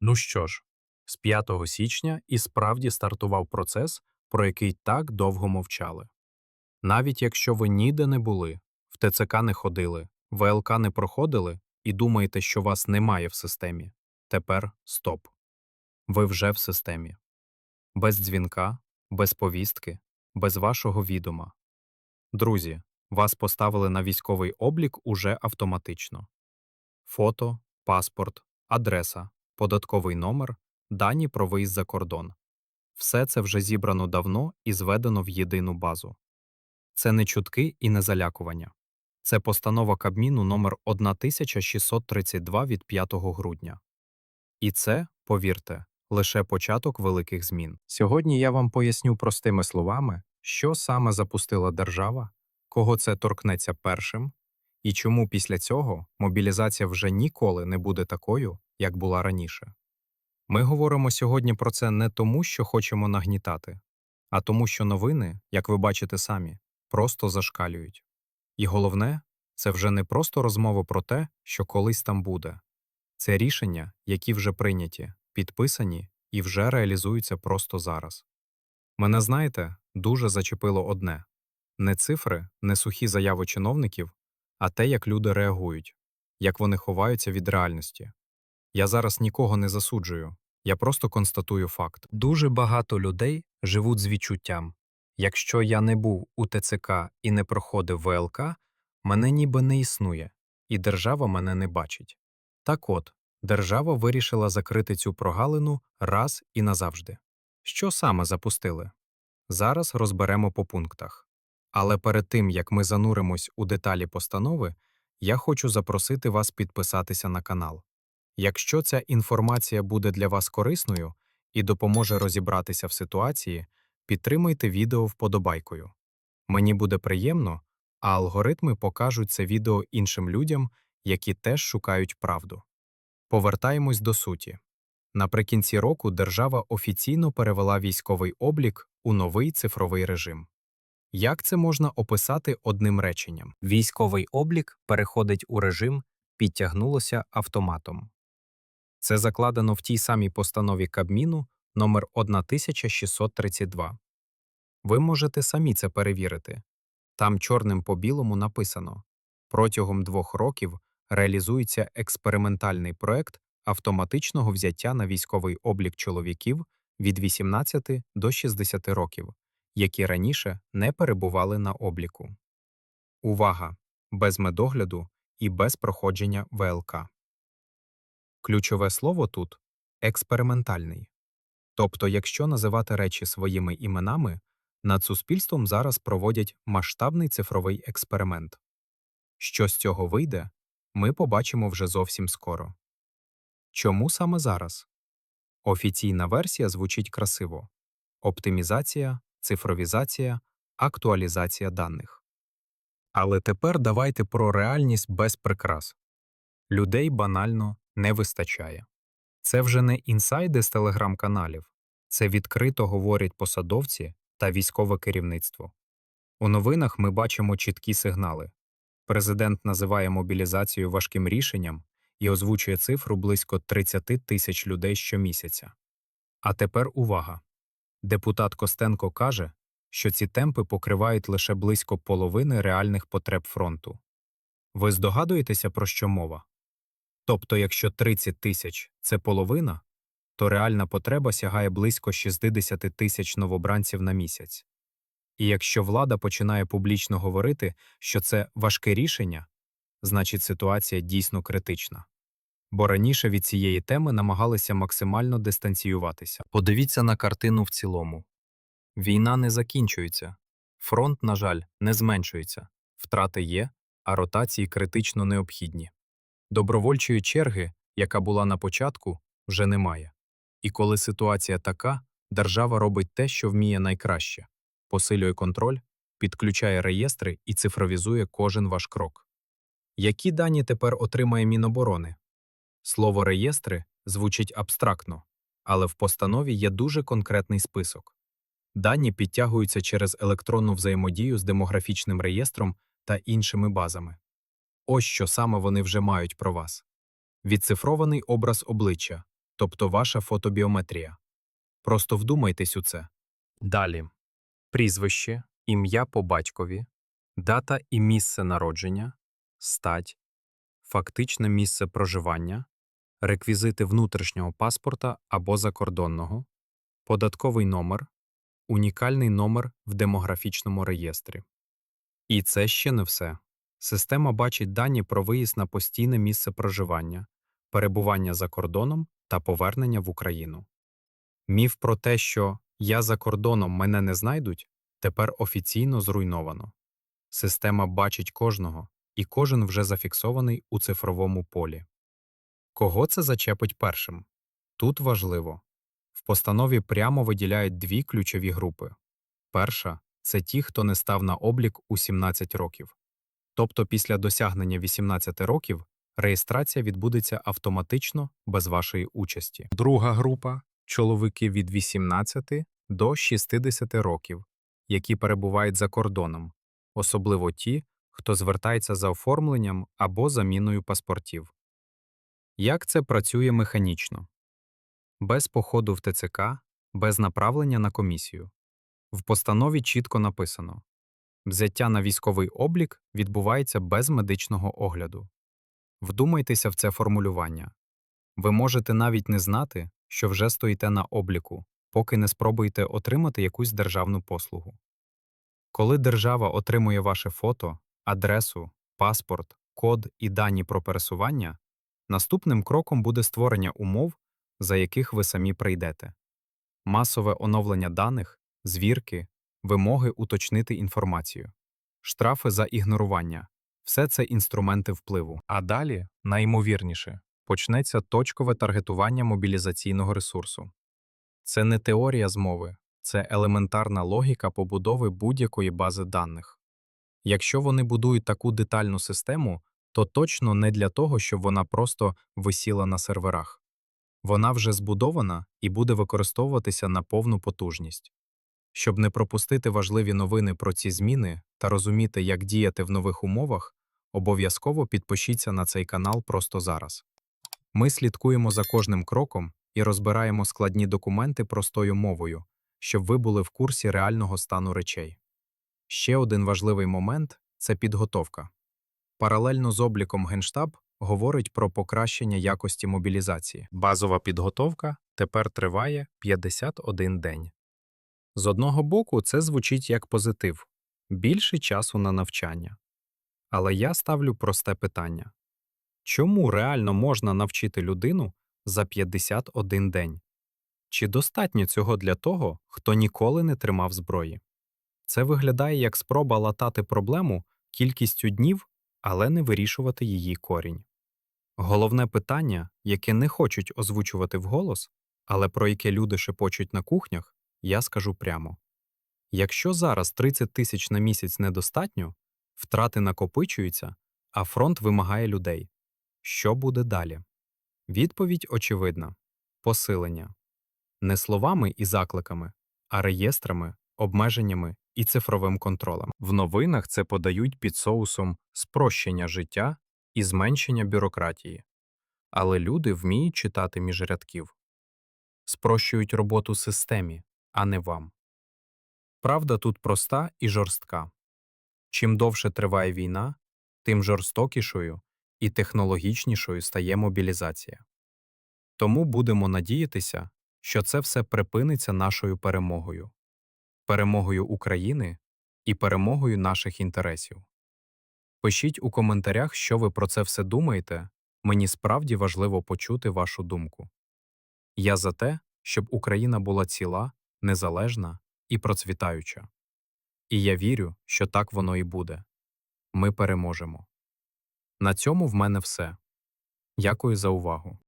Ну що ж, з 5 січня і справді стартував процес, про який так довго мовчали. Навіть якщо ви ніде не були, в ТЦК не ходили, ВЛК не проходили і думаєте, що вас немає в системі, тепер стоп. Ви вже в системі. Без дзвінка, без повістки, без вашого відома. Друзі, вас поставили на військовий облік уже автоматично. Фото, паспорт, адреса, податковий номер, дані про виїзд за кордон. Все це вже зібрано давно і зведено в єдину базу. Це не чутки і не залякування. Це постанова Кабміну номер 1632 від 5 грудня. І це, повірте, лише початок великих змін. Сьогодні я вам поясню простими словами, що саме запустила держава, кого це торкнеться першим, і чому після цього мобілізація вже ніколи не буде такою, як була раніше. Ми говоримо сьогодні про це не тому, що хочемо нагнітати, а тому, що новини, як ви бачите самі, просто зашкалюють. І головне, це вже не просто розмова про те, що колись там буде. Це рішення, які вже прийняті, підписані і вже реалізуються просто зараз. Мене, знаєте, дуже зачепило одне не цифри, не сухі заяви чиновників, а те, як люди реагують, як вони ховаються від реальності. Я зараз нікого не засуджую, я просто констатую факт. Дуже багато людей живуть з відчуттям якщо я не був у ТЦК і не проходив ВЛК, мене ніби не існує, і держава мене не бачить. Так от, держава вирішила закрити цю прогалину раз і назавжди. Що саме запустили? Зараз розберемо по пунктах. Але перед тим як ми зануримось у деталі постанови, я хочу запросити вас підписатися на канал. Якщо ця інформація буде для вас корисною і допоможе розібратися в ситуації, підтримайте відео вподобайкою. Мені буде приємно, а алгоритми покажуть це відео іншим людям, які теж шукають правду. Повертаємось до суті. Наприкінці року держава офіційно перевела військовий облік у новий цифровий режим. Як це можна описати одним реченням? Військовий облік переходить у режим підтягнулося автоматом. Це закладено в тій самій постанові Кабміну номер 1632. Ви можете самі це перевірити. Там чорним по білому написано протягом двох років реалізується експериментальний проект автоматичного взяття на військовий облік чоловіків від 18 до 60 років, які раніше не перебували на обліку. Увага! Без медогляду і без проходження ВЛК. Ключове слово тут експериментальний. Тобто, якщо називати речі своїми іменами, над суспільством зараз проводять масштабний цифровий експеримент. Що з цього вийде, ми побачимо вже зовсім скоро. Чому саме зараз? Офіційна версія звучить красиво оптимізація, цифровізація, актуалізація даних. Але тепер давайте про реальність без прикрас. Людей банально не вистачає. Це вже не інсайди з телеграм-каналів, це відкрито говорять посадовці та військове керівництво. У новинах ми бачимо чіткі сигнали. Президент називає мобілізацію важким рішенням і озвучує цифру близько 30 тисяч людей щомісяця. А тепер увага. Депутат Костенко каже, що ці темпи покривають лише близько половини реальних потреб фронту. Ви здогадуєтеся, про що мова? Тобто, якщо 30 тисяч це половина, то реальна потреба сягає близько 60 тисяч новобранців на місяць. І якщо влада починає публічно говорити, що це важке рішення, значить ситуація дійсно критична. Бо раніше від цієї теми намагалися максимально дистанціюватися. Подивіться на картину в цілому. Війна не закінчується, фронт, на жаль, не зменшується, втрати є, а ротації критично необхідні. Добровольчої черги, яка була на початку, вже немає. І коли ситуація така, держава робить те, що вміє найкраще посилює контроль, підключає реєстри і цифровізує кожен ваш крок. Які дані тепер отримає Міноборони? Слово реєстри звучить абстрактно, але в постанові є дуже конкретний список. Дані підтягуються через електронну взаємодію з демографічним реєстром та іншими базами. Ось що саме вони вже мають про вас: відцифрований образ обличчя, тобто ваша фотобіометрія. Просто вдумайтесь у це. Далі. Прізвище, ім'я по батькові, дата і місце народження, стать, фактичне місце проживання, реквізити внутрішнього паспорта або закордонного, податковий номер, унікальний номер в демографічному реєстрі. І це ще не все. Система бачить дані про виїзд на постійне місце проживання, перебування за кордоном та повернення в Україну. Міф про те, що я за кордоном мене не знайдуть, тепер офіційно зруйновано. Система бачить кожного, і кожен вже зафіксований у цифровому полі. Кого це зачепить першим? Тут важливо. В постанові прямо виділяють дві ключові групи. Перша це ті, хто не став на облік у 17 років. Тобто після досягнення 18 років реєстрація відбудеться автоматично без вашої участі. Друга група чоловіки від 18 до 60 років, які перебувають за кордоном, особливо ті, хто звертається за оформленням або заміною паспортів. Як це працює механічно? Без походу в ТЦК, без направлення на комісію. В постанові чітко написано взяття на військовий облік відбувається без медичного огляду. Вдумайтеся в це формулювання. Ви можете навіть не знати, що вже стоїте на обліку, поки не спробуєте отримати якусь державну послугу. Коли держава отримує ваше фото, адресу, паспорт, код і дані про пересування, наступним кроком буде створення умов, за яких ви самі прийдете. Масове оновлення даних, звірки, вимоги уточнити інформацію, штрафи за ігнорування все це інструменти впливу. А далі, найімовірніше, почнеться точкове таргетування мобілізаційного ресурсу. Це не теорія змови, це елементарна логіка побудови будь-якої бази даних. Якщо вони будують таку детальну систему, то точно не для того, щоб вона просто висіла на серверах. Вона вже збудована і буде використовуватися на повну потужність. Щоб не пропустити важливі новини про ці зміни та розуміти, як діяти в нових умовах, обов'язково підпишіться на цей канал просто зараз. Ми слідкуємо за кожним кроком і розбираємо складні документи простою мовою, щоб ви були в курсі реального стану речей. Ще один важливий момент це підготовка. Паралельно з обліком Генштаб говорить про покращення якості мобілізації. Базова підготовка тепер триває 51 день. З одного боку, це звучить як позитив більше часу на навчання. Але я ставлю просте питання чому реально можна навчити людину за 51 день? Чи достатньо цього для того, хто ніколи не тримав зброї? Це виглядає як спроба латати проблему кількістю днів, але не вирішувати її корінь. Головне питання, яке не хочуть озвучувати вголос, але про яке люди шепочуть на кухнях, я скажу прямо якщо зараз 30 тисяч на місяць недостатньо, втрати накопичуються, а фронт вимагає людей. Що буде далі? Відповідь очевидна посилення не словами і закликами, а реєстрами, обмеженнями і цифровим контролем. В новинах це подають під соусом спрощення життя і зменшення бюрократії. Але люди вміють читати між рядків, спрощують роботу системі, а не вам. Правда тут проста і жорстка. Чим довше триває війна, тим жорстокішою і технологічнішою стає мобілізація. Тому будемо надіятися, що це все припиниться нашою перемогою, перемогою України і перемогою наших інтересів. Пишіть у коментарях, що ви про це все думаєте, мені справді важливо почути вашу думку. Я за те, щоб Україна була ціла, незалежна і процвітаюча. І я вірю, що так воно і буде. Ми переможемо. На цьому в мене все. Дякую за увагу.